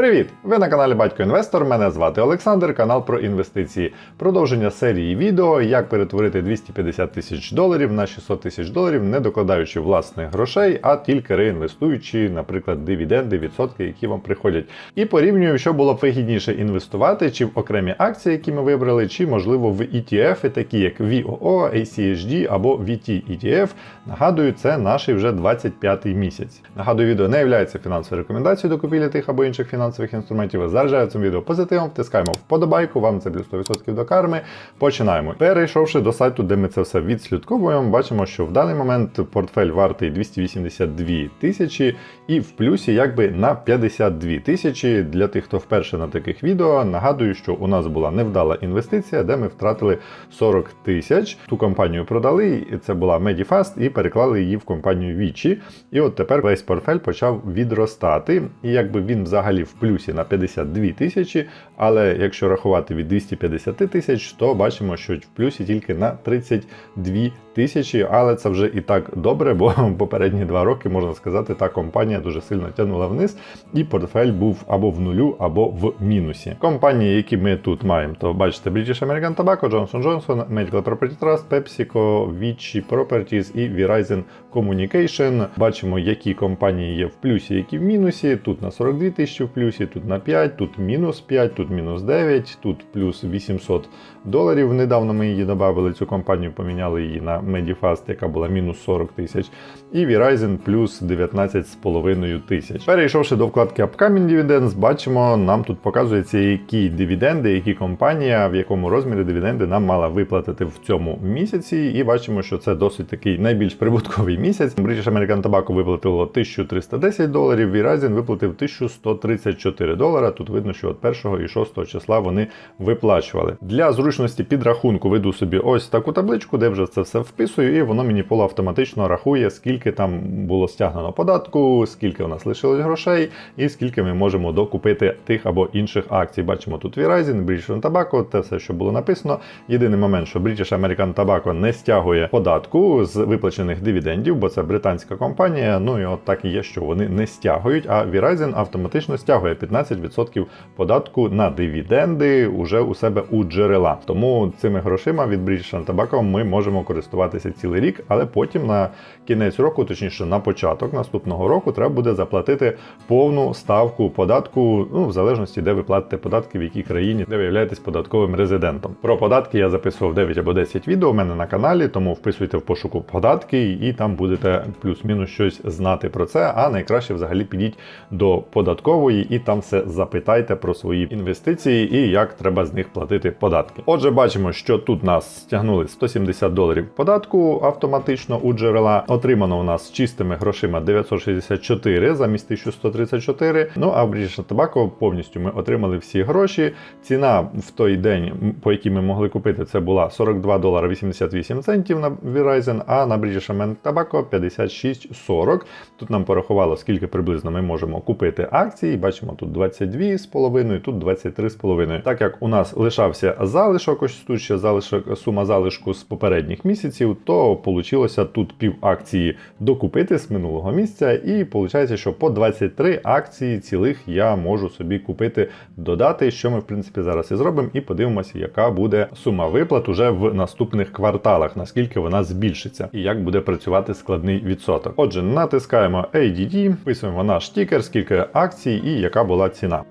Привіт! Ви на каналі Батько Інвестор. Мене звати Олександр, канал про інвестиції. Продовження серії відео, як перетворити 250 тисяч доларів на 600 тисяч доларів, не докладаючи власних грошей, а тільки реінвестуючи, наприклад, дивіденди, відсотки, які вам приходять. І порівнюю, що було б вигідніше інвестувати, чи в окремі акції, які ми вибрали, чи можливо в ETF, такі як VOO, ACHD або VT ETF. Нагадую, це наш вже 25-й місяць. Нагадую, відео не є фінансовою рекомендацією до купівлі тих або інших фінансових інструментів. Заряджаю цим відео позитивом, втискаємо вподобайку, вам це плюс 100% до карми. Починаємо. Перейшовши до сайту, де ми це все відслідковуємо, бачимо, що в даний момент портфель вартий 282 тисячі і в плюсі якби на 52 тисячі. Для тих, хто вперше на таких відео, нагадую, що у нас була невдала інвестиція, де ми втратили 40 тисяч. Ту компанію продали, це була Medifast, і переклали її в компанію Vici. І от тепер весь портфель почав відростати. І якби він взагалі в плюсі на 52 тисячі, але якщо рахувати від 250 тисяч, то бачимо, що в плюсі тільки на 32 тисячі, але це вже і так добре, бо попередні два роки, можна сказати, та компанія дуже сильно тягнула вниз, і портфель був або в нулю, або в мінусі. Компанії, які ми тут маємо, то бачите, British American Tobacco, Johnson Johnson, Medical Property Trust, PepsiCo, Vici Properties і Verizon Communication. Бачимо, які компанії є в плюсі, які в мінусі. Тут на 42 тисячі в плюсі, тут на 5, тут мінус 5, тут мінус 9, тут плюс 800 доларів. Недавно ми її додали, цю компанію поміняли її на Medifast, яка була мінус 40 тисяч. І Verizon плюс 19,5 тисяч. Перейшовши до вкладки Upcoming Dividends, бачимо, нам тут показується, які дивіденди, які компанія, в якому розмірі дивіденди нам мала виплатити в цьому місяці. І бачимо, що це досить такий найбільш прибутковий місяць. British American Tobacco виплатило 1310 доларів, Verizon виплатив 1134 долара. Тут видно, що от 1 і 6 числа вони виплачували. Для зручності підрахунку веду собі ось таку табличку, де вже це все вписую, і воно мені полуавтоматично рахує, скільки там було стягнено податку, скільки у нас лишилось грошей, і скільки ми можемо докупити тих або інших акцій. Бачимо тут Verizon, British Tobacco, те все, що було написано. Єдиний момент, що British American Tobacco не стягує податку з виплачених дивідендів, бо це британська компанія. Ну і от так і є, що вони не стягують. А Verizon автоматично стягує 15% податку на дивіденди уже у себе у джерела. Тому цими грошима від British Tobacco ми можемо користуватися цілий рік, але потім на кінець року, точніше на початок наступного року, треба буде заплатити повну ставку податку, ну в залежності, де ви платите податки, в якій країні, де ви являєтесь податковим резидентом. Про податки я записував 9 або 10 відео у мене на каналі, тому вписуйте в пошуку податки, і там будете плюс-мінус щось знати про це. А найкраще взагалі підіть до податкової і там все запитайте про свої інвестиції і як треба з них платити податки. Отже, бачимо, що тут нас стягнули 170 доларів податку автоматично у джерела. Отримано у нас чистими грошима 964 замість 1134. Ну а в British Tobacco повністю ми отримали всі гроші. Ціна в той день, по якій ми могли купити, це була 42 долара 88 центів на Verizon, а на British American Tobacco 56,40. Тут нам порахувало, скільки приблизно ми можемо купити акцій. Бачимо тут 22,5, тут 23,5. Так як у нас лишався залишок, ось тут ще залишок, сума залишку з попередніх місяців, то вийшло тут пів акції докупити з минулого місяця, і виходить, що по 23 акції цілих я можу собі купити, додати, що ми в принципі зараз і зробимо, і подивимося, яка буде сума виплат уже в наступних кварталах, наскільки вона збільшиться і як буде працювати складний відсоток. Отже, натискаємо ADD, вписуємо наш тікер, скільки акцій і яка була ціна.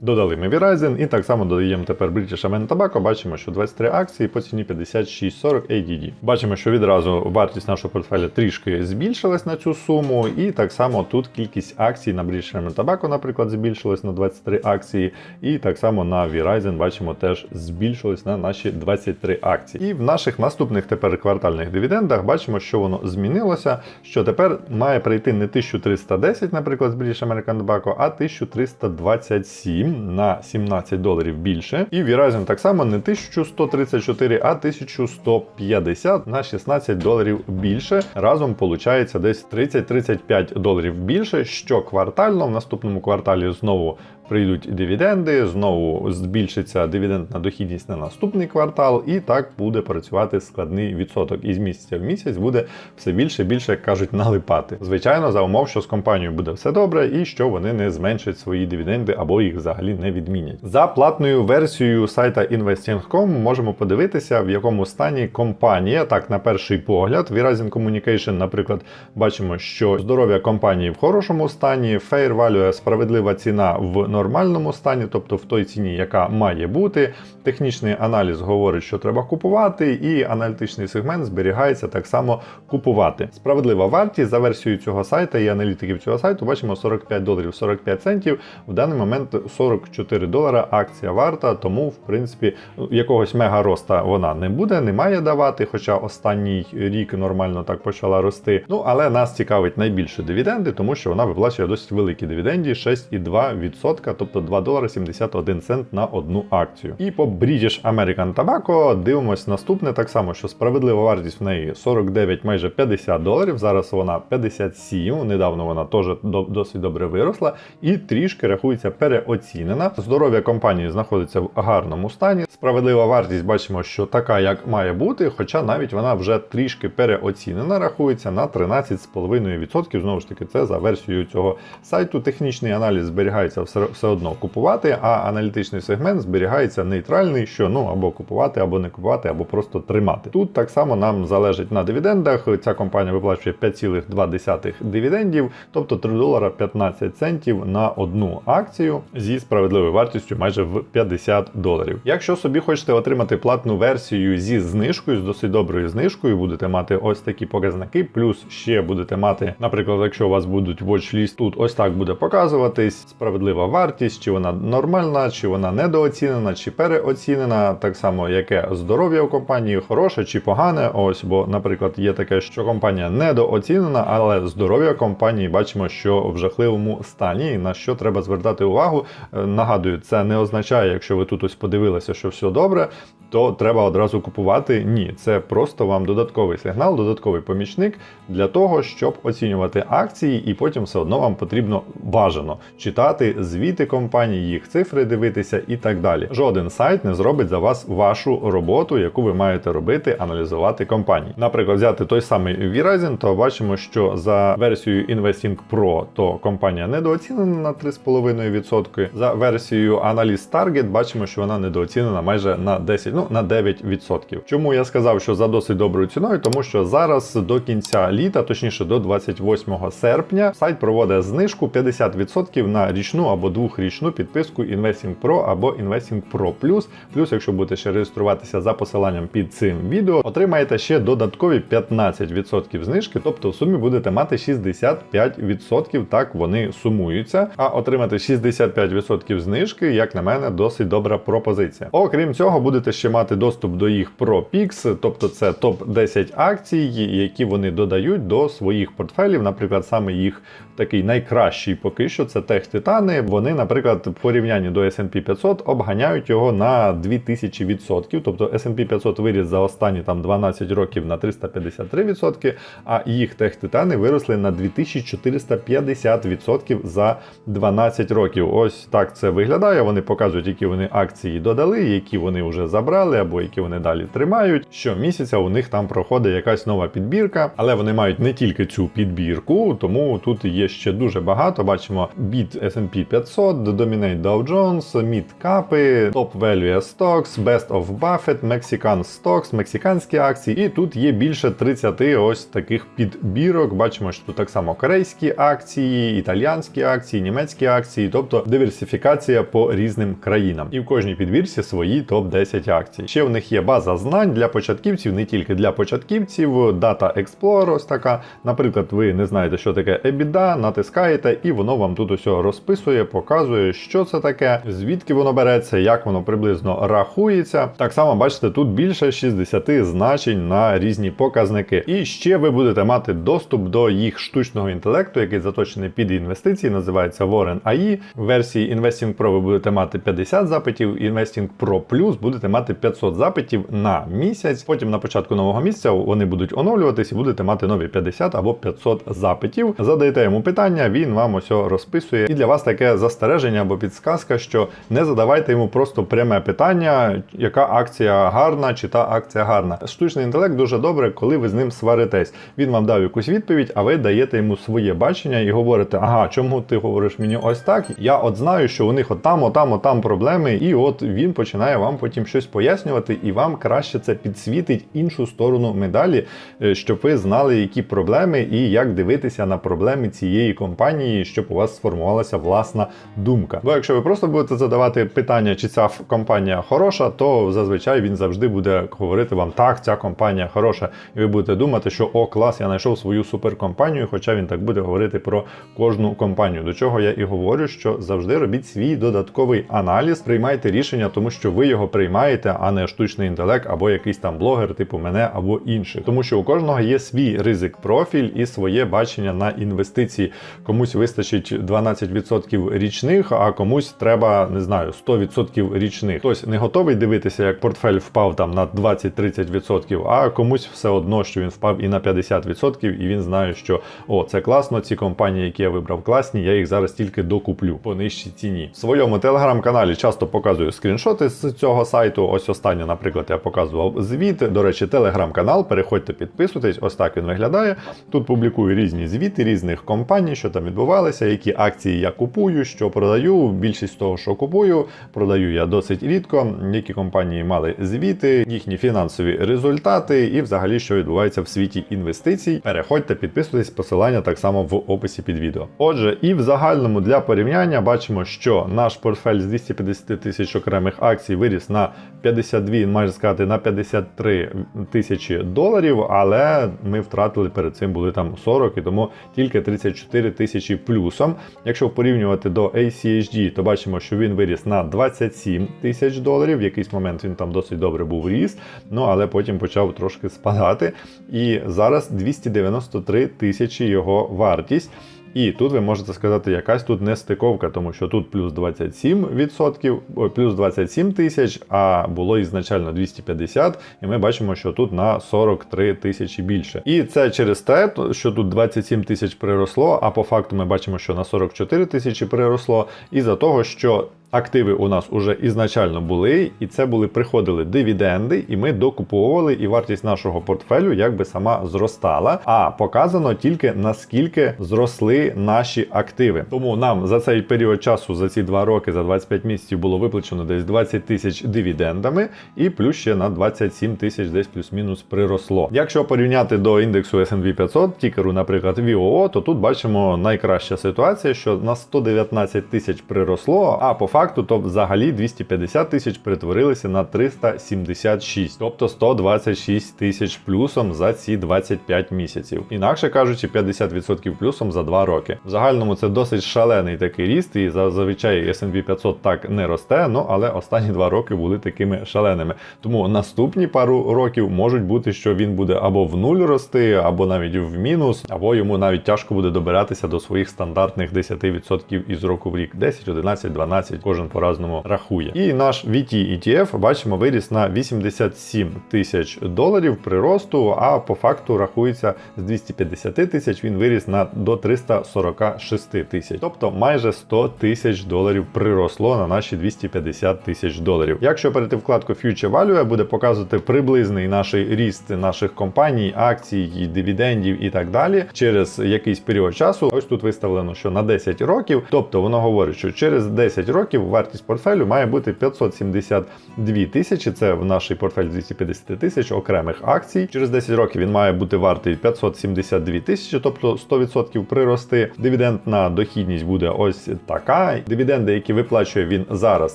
Додали ми Verizon і так само додаємо тепер British American Tobacco. Бачимо, що 23 акції по ціні 56,40 ADD. Бачимо, що відразу вартість нашого портфеля трішки збільшилась на цю суму, і так само тут кількість акцій на British American Tobacco, наприклад, збільшилась на 23 акції, і так само на Verizon бачимо теж збільшилось на наші 23 акції. І в наших наступних тепер квартальних дивідендах бачимо, що воно змінилося, що тепер має прийти не 1310, наприклад, з British American Tobacco, а 1327. На 17 доларів більше. І Verizon так само не 1134, а 1150 на 16 доларів більше. Разом виходить десь 30-35 доларів більше. Що квартально в наступному кварталі знову прийдуть дивіденди, знову збільшиться дивідендна дохідність на наступний квартал, і так буде працювати складний відсоток. І з місяця в місяць буде все більше і більше, як кажуть, налипати. Звичайно, за умов, що з компанією буде все добре, і що вони не зменшать свої дивіденди або їх взагалі не відмінять. За платною версією сайта Investing.com можемо подивитися, в якому стані компанія. Так, на перший погляд, Verizon Communication, наприклад, бачимо, що здоров'я компанії в хорошому стані, fair value, справедлива ціна в нормальному стані, тобто в той ціні, яка має бути. Технічний аналіз говорить, що треба купувати, і аналітичний сегмент зберігається так само купувати. Справедлива вартість за версією цього сайту і аналітиків цього сайту бачимо 45 доларів 45 центів. В даний момент 44 долара акція варта, тому в принципі якогось мега роста вона не буде, не має давати. Хоча останній рік нормально так почала рости. Ну але нас цікавить найбільше дивіденди, тому що вона виплачує досить великі дивіденді 6,2%, тобто 2 долари 71 цент на одну акцію. І по British American Tobacco дивимось наступне так само, що справедлива вартість в неї 49 майже 50 доларів. Зараз вона 57, недавно вона теж досить добре виросла і трішки рахується переоцінена. Здоров'я компанії знаходиться в гарному стані. Справедлива вартість бачимо, що така, як має бути, хоча навіть вона вже трішки переоцінена, рахується на 13,5%. Знову ж таки, це за версією цього сайту. Технічний аналіз зберігається все, одно купувати, а аналітичний сегмент зберігається нейтральний, що ну або купувати, або не купувати, або просто тримати. Тут так само нам залежить на дивідендах. Ця компанія виплачує 5,2 дивідендів, тобто 3 долара 15 центів на одну акцію зі справедливою вартістю майже в 50 доларів. Якщо собі хочете отримати платну версію зі знижкою, з досить доброю знижкою, будете мати ось такі показники, плюс ще будете мати, наприклад, якщо у вас будуть watchlist, тут ось так буде показуватись справедлива вартість, чи вона нормальна, чи вона недооцінена, чи переоцінена. Так само, яке здоров'я у компанії, хороше чи погане. Ось, бо, наприклад, є таке, що компанія недооцінена, але здоров'я компанії бачимо, що в жахливому стані, на що треба звертати увагу. Е, Нагадую, це не означає, якщо ви тут ось подивилися, що все добре, то треба одразу купувати. Ні, це просто вам додатковий сигнал, додатковий помічник для того, щоб оцінювати акції, і потім все одно вам потрібно бажано читати звіти компанії, їх цифри дивитися і так далі. Жоден сайт не зробить за вас вашу роботу, яку ви маєте робити, аналізувати компанії. Наприклад, взяти той самий Verizon, то бачимо, що за версією Investing Pro то компанія недооцінена на 3,5%. За версією Analyst Target бачимо, що вона недооцінена майже на 10, ну на 9%. Чому я сказав, що за досить доброю ціною? Тому що зараз до кінця літа, точніше до 28 серпня, сайт проводить знижку 50% на річну або двохрічну підписку Investing Pro або Investing Pro Plus. Плюс, якщо будете ще реєструватися за посиланням під цим відео, отримаєте ще додаткові 15% знижки, тобто в сумі будете мати 65%. Так вони сумуються. А отримати 65% знижки, як на мене, досить добра пропозиція. Окрім цього, будете ще мати доступ до їх Pro Picks, тобто це топ 10 акцій, які вони додають до своїх портфелів. Наприклад, саме їх такий найкращий поки що це Тех Титани. Вони, наприклад, в порівнянні до S&P 500 обганяють його на 2000%. Тобто S&P 500 виріс за останні там 12 років на 353%, а їх Тех Титани виросли на 2450% за 12 років. Ось так це виглядає. Вони показують, які вони акції додали, які вони вже забрали, або які вони далі тримають. Щомісяця у них там проходить якась нова підбірка, але вони мають не тільки цю підбірку, тому тут ще дуже багато. Бачимо біт S&P 500, Dominate Dow Jones, Mid Cap, Top Value Stocks, Best of Buffett, Mexican Stocks, мексиканські акції. І тут є більше 30 ось таких підбірок. Бачимо, що тут так само корейські акції, італіянські акції, німецькі акції, тобто диверсифікація по різним країнам. І в кожній підбірці свої топ-10 акцій. Ще в них є база знань для початківців, не тільки для початківців, Data Explorer ось така. Наприклад, ви не знаєте, що таке EBITDA, натискаєте, і воно вам тут усе розписує, показує, що це таке, звідки воно береться, як воно приблизно рахується. Так само бачите, тут більше 60 значень на різні показники. І ще ви будете мати доступ до їх штучного інтелекту, який заточений під інвестиції, називається Warren AI. В версії Investing Pro ви будете мати 50 запитів, Investing Pro Plus будете мати 500 запитів на місяць. Потім на початку нового місяця вони будуть оновлюватись і будете мати нові 50 або 500 запитів. Задаєте йому питання, він вам ось розписує. І для вас таке застереження або підсказка, що не задавайте йому просто пряме питання, яка акція гарна чи та акція гарна. Штучний інтелект дуже добре, коли ви з ним сваритесь. Він вам дав якусь відповідь, а ви даєте йому своє бачення і говорите: ага, чому ти говориш мені ось так? Я от знаю, що у них отам, отам, отам проблеми, і от він починає вам потім щось пояснювати, і вам краще це підсвітить іншу сторону медалі, е, щоб ви знали, які проблеми і як дивитися на проблеми цієї компанії, щоб у вас сформувалася власна думка. Бо якщо ви просто будете задавати питання, чи ця компанія хороша, то зазвичай він завжди буде говорити вам так, ця компанія хороша, і ви будете думати, що о, клас, я знайшов свою суперкомпанію, хоча він так буде говорити про кожну компанію. До чого я і говорю, що завжди робіть свій додатковий аналіз, приймайте рішення, тому що ви його приймаєте, а не штучний інтелект або якийсь там блогер, типу мене або інших. Тому що у кожного є свій ризик профіль і своє бачення на інвестиції. Комусь вистачить 12% річних, а комусь треба не знаю 100% річних. Хтось не готовий дивитися, як портфель впав там на 20-30%, а комусь все одно, що він впав і на 50%, і він знає, що о, це класно. Ці компанії, які я вибрав, класні. Я їх зараз тільки докуплю по нижчій ціні. В своєму телеграм-каналі часто показую скріншоти з цього сайту. Ось останнє, наприклад, я показував звіт. До речі, телеграм-канал. Переходьте, підписуйтесь. Ось так він виглядає. Тут публікую різні звіти різних компаній, що там відбувалося, які акції я купую, що продаю. Більшість того, що купую, продаю я досить рідко. Які компанії мали звіти, їхні фінансові результати і взагалі що відбувається в світі інвестицій. Переходьте, підписуйтесь, посилання так само в описі під відео. Отже, і в загальному для порівняння бачимо, що наш портфель з 250 тисяч окремих акцій виріс на 52, майже сказати, на 53 тисячі доларів, але ми втратили перед цим були там 40 і тому тільки 34 тисячі плюсом. Якщо порівнювати до ACHD, то бачимо, що він виріс на 27 тисяч доларів. В якийсь момент він там досить добре був ріс, ну але потім почав трошки спадати. І зараз 293 тисячі його вартість. І тут ви можете сказати, якась тут нестиковка, тому що тут плюс 27%, плюс 27 тисяч, а було ізначально 250, і ми бачимо, що тут на 43 тисячі більше. І це через те, що тут 27 тисяч приросло, а по факту ми бачимо, що на 44 тисячі приросло, і за того, що Активи у нас уже ізначально були, і це були приходили дивіденди, і ми докуповували, і вартість нашого портфелю якби сама зростала. А показано тільки наскільки зросли наші активи. Тому нам за цей період часу, за ці два роки, за 25 місяців було виплачено десь 20 тисяч дивідендами, і плюс ще на 27 тисяч десь плюс-мінус приросло. Якщо порівняти до індексу S&P 500, тікеру, наприклад, VOO, то тут бачимо найкраща ситуація, що на 119 тисяч приросло, а по факту, то взагалі 250 тисяч перетворилися на 376, тобто 126 тисяч плюсом за ці 25 місяців. Інакше кажучи, 50% плюсом за 2 роки. В загальному це досить шалений такий ріст, і зазвичай S&P 500 так не росте, ну але останні 2 роки були такими шаленими. Тому наступні пару років можуть бути, що він буде або в нуль рости, або навіть в мінус, або йому навіть тяжко буде добиратися до своїх стандартних 10% із року в рік. 10, 11, 12, кожен по-разному рахує. І наш VT ETF, бачимо, виріс на 87 тисяч доларів приросту, а по факту рахується з 250 тисяч, він виріс на до 346 тисяч. Тобто майже 100 тисяч доларів приросло на наші 250 тисяч доларів. Якщо перейти вкладку Future Value, буде показувати приблизний наш ріст наших компаній, акцій, дивідендів і так далі через якийсь період часу. Ось тут виставлено, що на 10 років, тобто воно говорить, що через 10 років років вартість портфелю має бути 572 тисячі. Це в наш портфель 250 тисяч окремих акцій. Через 10 років він має бути вартий 572 тисячі, тобто 100% прирости. Дивіденд на дохідність буде ось така. Дивіденди, які виплачує він зараз,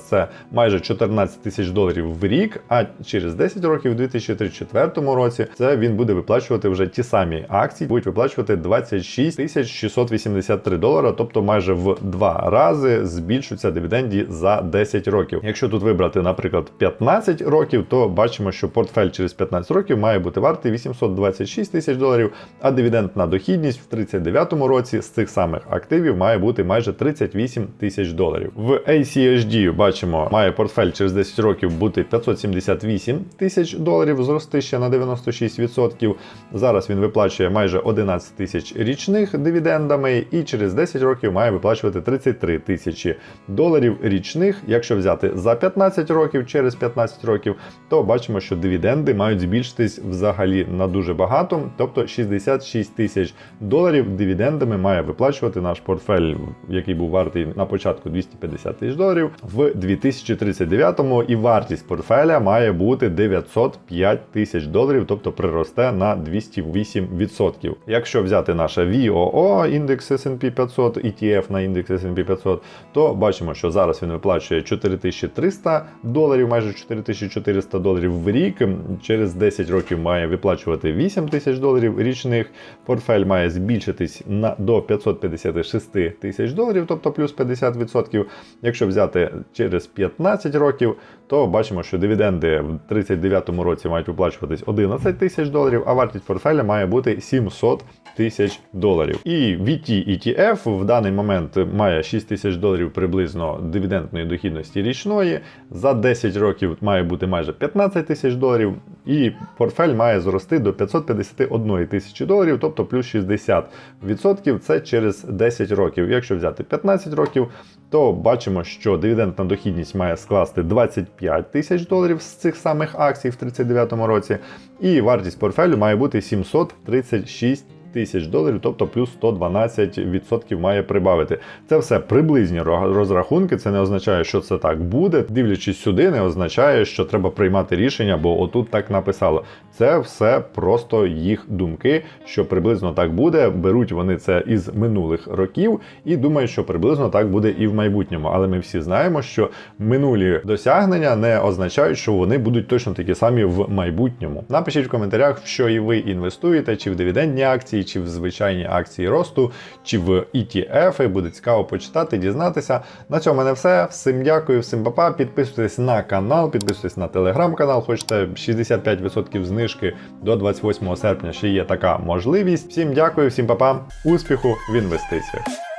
це майже 14 тисяч доларів в рік. А через 10 років, у 2034 році, це він буде виплачувати вже ті самі акції, будуть виплачувати 26 тисяч 683 долара, тобто майже в два рази збільшуються дивіденді за 10 років. Якщо тут вибрати, наприклад, 15 років, то бачимо, що портфель через 15 років має бути вартий 826 тисяч доларів, а дивіденд на дохідність в 39-му році з цих самих активів має бути майже 38 тисяч доларів. В ACHD бачимо, має портфель через 10 років бути 578 тисяч доларів, зрости ще на 96%. Зараз він виплачує майже 11 тисяч річних дивідендами, і через 10 років має виплачувати 33 тисячі доларів річних. Якщо взяти за 15 років, через 15 років, то бачимо, що дивіденди мають збільшитись взагалі на дуже багато, тобто 66 тисяч доларів дивідендами має виплачувати наш портфель, який був вартий на початку 250 тисяч доларів в 2039-му. і вартість портфеля має бути 905 тисяч доларів, тобто приросте на 208%. Якщо взяти наше VOO, індекс S&P 500, ETF на індекс S&P 500, то бачимо, що зараз він виплачує 4300 доларів, майже 4400 доларів в рік. Через 10 років має виплачувати 8 тисяч доларів річних. Портфель має збільшитись на до 556 тисяч доларів, тобто плюс 50%. Якщо взяти через 15 років, то бачимо, що дивіденди в 39-му році мають виплачуватись 11 тисяч доларів, а вартість портфеля має бути 700 тисяч доларів. І VT ETF в даний момент має 6 тисяч доларів приблизно дивідендної дохідності річної. За 10 років має бути майже 15 тисяч доларів, і портфель має зрости до 551 тисячі доларів, тобто плюс 60%. Це через 10 років. Якщо взяти 15 років, то бачимо, що дивідендна дохідність має скласти 25 тисяч доларів з цих самих акцій в 39 році, і вартість портфелю має бути 736 тисяч доларів, тобто плюс 112% має прибавити. Це все приблизні розрахунки. Це не означає, що це так буде. Дивлячись сюди, не означає, що треба приймати рішення, бо отут так написало. Це все просто їх думки, що приблизно так буде. Беруть вони це із минулих років і думають, що приблизно так буде і в майбутньому. Але ми всі знаємо, що минулі досягнення не означають, що вони будуть точно такі самі в майбутньому. Напишіть в коментарях, в що і ви інвестуєте, чи в дивідендні акції, чи в звичайні акції росту, чи в ETF. Буде цікаво почитати, дізнатися. На цьому в мене все. Всім дякую, всім папа. Підписуйтесь на канал, підписуйтесь на телеграм-канал. Хочете 65% знижки до 28 серпня. Ще є така можливість. Всім дякую, всім папа. Успіху в інвестиціях.